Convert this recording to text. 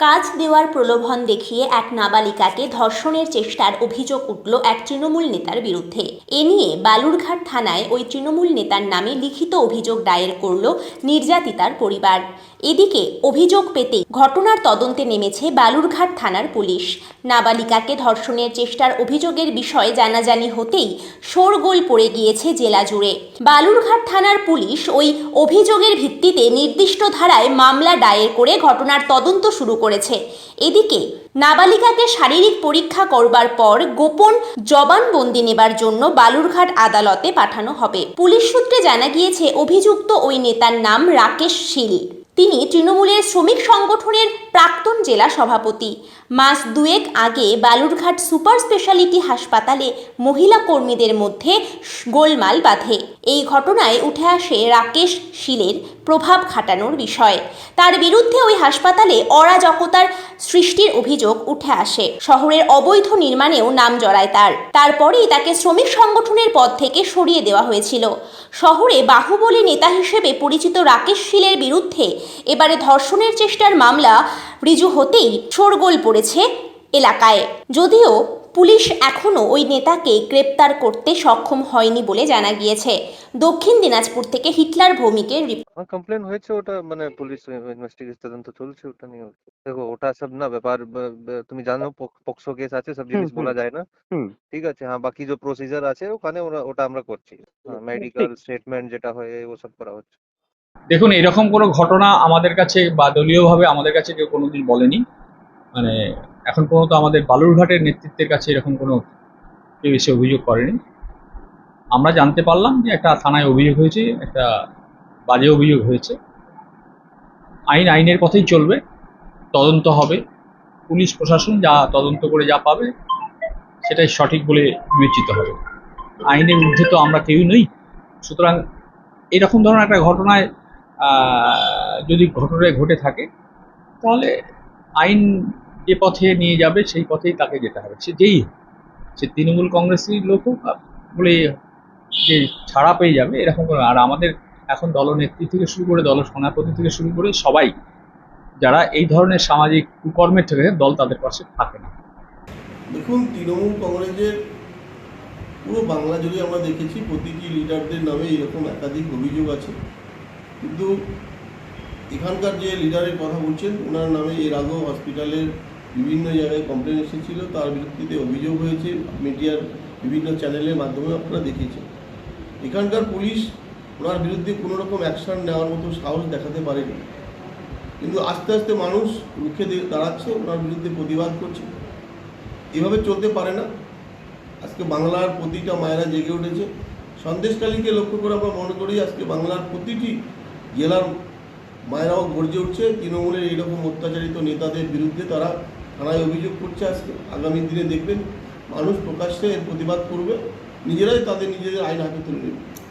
কাজ দেওয়ার প্রলোভন দেখিয়ে এক নাবালিকাকে ধর্ষণের চেষ্টার অভিযোগ উঠল এক তৃণমূল নেতার বিরুদ্ধে। এ নিয়ে বালুরঘাট থানায় ওই তৃণমূল নেতার নামে লিখিত অভিযোগ দায়ের করল নির্যাতিতার পরিবার। এদিকে অভিযোগ পেতে ঘটনার তদন্তে নেমেছে বালুরঘাট থানার পুলিশ। নাবালিকাকে ধর্ষণের চেষ্টার অভিযোগের বিষয়ে জানাজানি হতেই শোরগোল পড়ে গিয়েছে জেলা জুড়ে। বালুরঘাট থানার পুলিশ ওই অভিযোগের ভিত্তিতে নির্দিষ্ট ধারায় মামলা দায়ের করে ঘটনার তদন্ত শুরু করেছে। এদিকে নাবালিকাকে শারীরিক পরীক্ষা করবার পর গোপন জবানবন্দি নেবার জন্য বালুরঘাট আদালতে পাঠানো হবে। পুলিশ সূত্রে জানা গিয়েছে, অভিযুক্ত ওই নেতার নাম রাকেশ শীল। তিনি তৃণমূলের শ্রমিক সংগঠনের প্রাক্তন জেলা সভাপতি। মাস দুয়েক আগে বালুরঘাট সুপার স্পেশালিটি হাসপাতালে মহিলা কর্মীদের মধ্যে গোলমাল বাঁধে। এই ঘটনায় উঠে আসে রাকেশ শীলের প্রভাব খাটানোর বিষয়। তার বিরুদ্ধে ওই হাসপাতালে অরাজকতার সৃষ্টির অভিযোগ উঠে আসে। শহরের অবৈধ নির্মাণেও নাম জড়ায় তার। তারপরেই তাকে শ্রমিক সংগঠনের পদ থেকে সরিয়ে দেওয়া হয়েছিল। শহরে বাহুবলী নেতা হিসেবে পরিচিত রাকেশ শীলের বিরুদ্ধে এবারে ধর্ষণের চেষ্টার মামলা ঋজু হতেই শোরগোল পড়েছে এলাকায়। যদিও পুলিশ এখনও ওই নেতাকে গ্রেপ্তার করতে সক্ষম হয়নি বলে জানা গিয়েছে। দক্ষিণ দিনাজপুর থেকে হিটলার ভৌমিকের রিপোর্ট কমপ্লেন হয়েছে ওটা মানে পুলিশ ইনভেস্টিগেশন তদন্ত চলছে ওটা নিয়ে। দেখো ওটা সব না ব্যাপার তুমি জানো পক- পক্সো কেস আছে সব জিনিস বলা যায় না। হুম। ঠিক আছে হ্যাঁ বাকি যে প্রসিজার আছে ওখানে ওরা ওটা আমরা করছি। মেডিকেল স্টেটমেন্ট যেটা হয় ও সব করা হচ্ছে। দেখুন এরকম কোনো ঘটনা আমাদের কাছে বা দলীয়ভাবে আমাদের কাছে কেউ কোনোদিন বলেনি। মানে এখন পর্যন্ত আমাদের বালুরঘাটের নেতৃত্বের কাছে এরকম কোনো কেউ এসে অভিযোগ করেনি। আমরা জানতে পারলাম যে একটা থানায় অভিযোগ হয়েছে, একটা বাজে অভিযোগ হয়েছে। আইন, আইনের পথেই চলবে, তদন্ত হবে। পুলিশ, প্রশাসন যা তদন্ত করে যা পাবে, সেটাই সঠিক বলে বিবেচিত হবে। আইনের ঊর্ধ্বে তো আমরা কেউই নই। সুতরাং এরকম ধরনের একটা ঘটনায় যদি ঘটনায় ঘটে থাকে, তাহলে আইন যে পথে নিয়ে যাবে, সেই পথেই তাকে যেতে হবে। সে যেই সে তৃণমূল কংগ্রেসের লোক হোক বলে যে ছাড়া পেয়ে যাবে, এরকম কোনো আর আমাদের এখন দলনেত্রী থেকে শুরু করে দল সভাপতি থেকে শুরু করে সবাই, যারা এই ধরনের সামাজিক কুকর্মের থেকে দল তাদের পাশে থাকে না। দেখুন, তৃণমূল কংগ্রেসের পুরো বাংলা জুড়ে আমরা দেখেছি, প্রতিটি লিডারদের নামে এরকম একাধিক অভিযোগ আছে। কিন্তু এখানকার যে লিডারের কথা বলছেন, ওনার নামে এর আগেও হসপিটালের বিভিন্ন জায়গায় কমপ্লেন এসেছিল, তার বিরুদ্ধে অভিযোগ হয়েছে, মিডিয়ার বিভিন্ন চ্যানেলের মাধ্যমে আপনারা দেখেছেন। এখানকার পুলিশ ওনার বিরুদ্ধে কোনো রকম অ্যাকশন নেওয়ার মতো সাহস দেখাতে পারেনি। কিন্তু আস্তে আস্তে মানুষ রুখে দাঁড়াচ্ছে, ওনার বিরুদ্ধে প্রতিবাদ করছে। এভাবে চলতে পারে না। আজকে বাংলার প্রতিটা মায়েরা জেগে উঠেছে। সন্দেশকালীকে লক্ষ্য করে আমরা মনে করি, আজকে বাংলার প্রতিটি জেলার মায়েরাও গর্জে উঠছে। তৃণমূলের এইরকম অত্যাচারিত নেতাদের বিরুদ্ধে তারা থানায় অভিযোগ করছে আজকে। আগামী দিনে দেখবেন মানুষ প্রকাশ্যে এর প্রতিবাদ করবে। নিজেরাই তাদের নিজেদের আইন হাতে তুলে নেবে।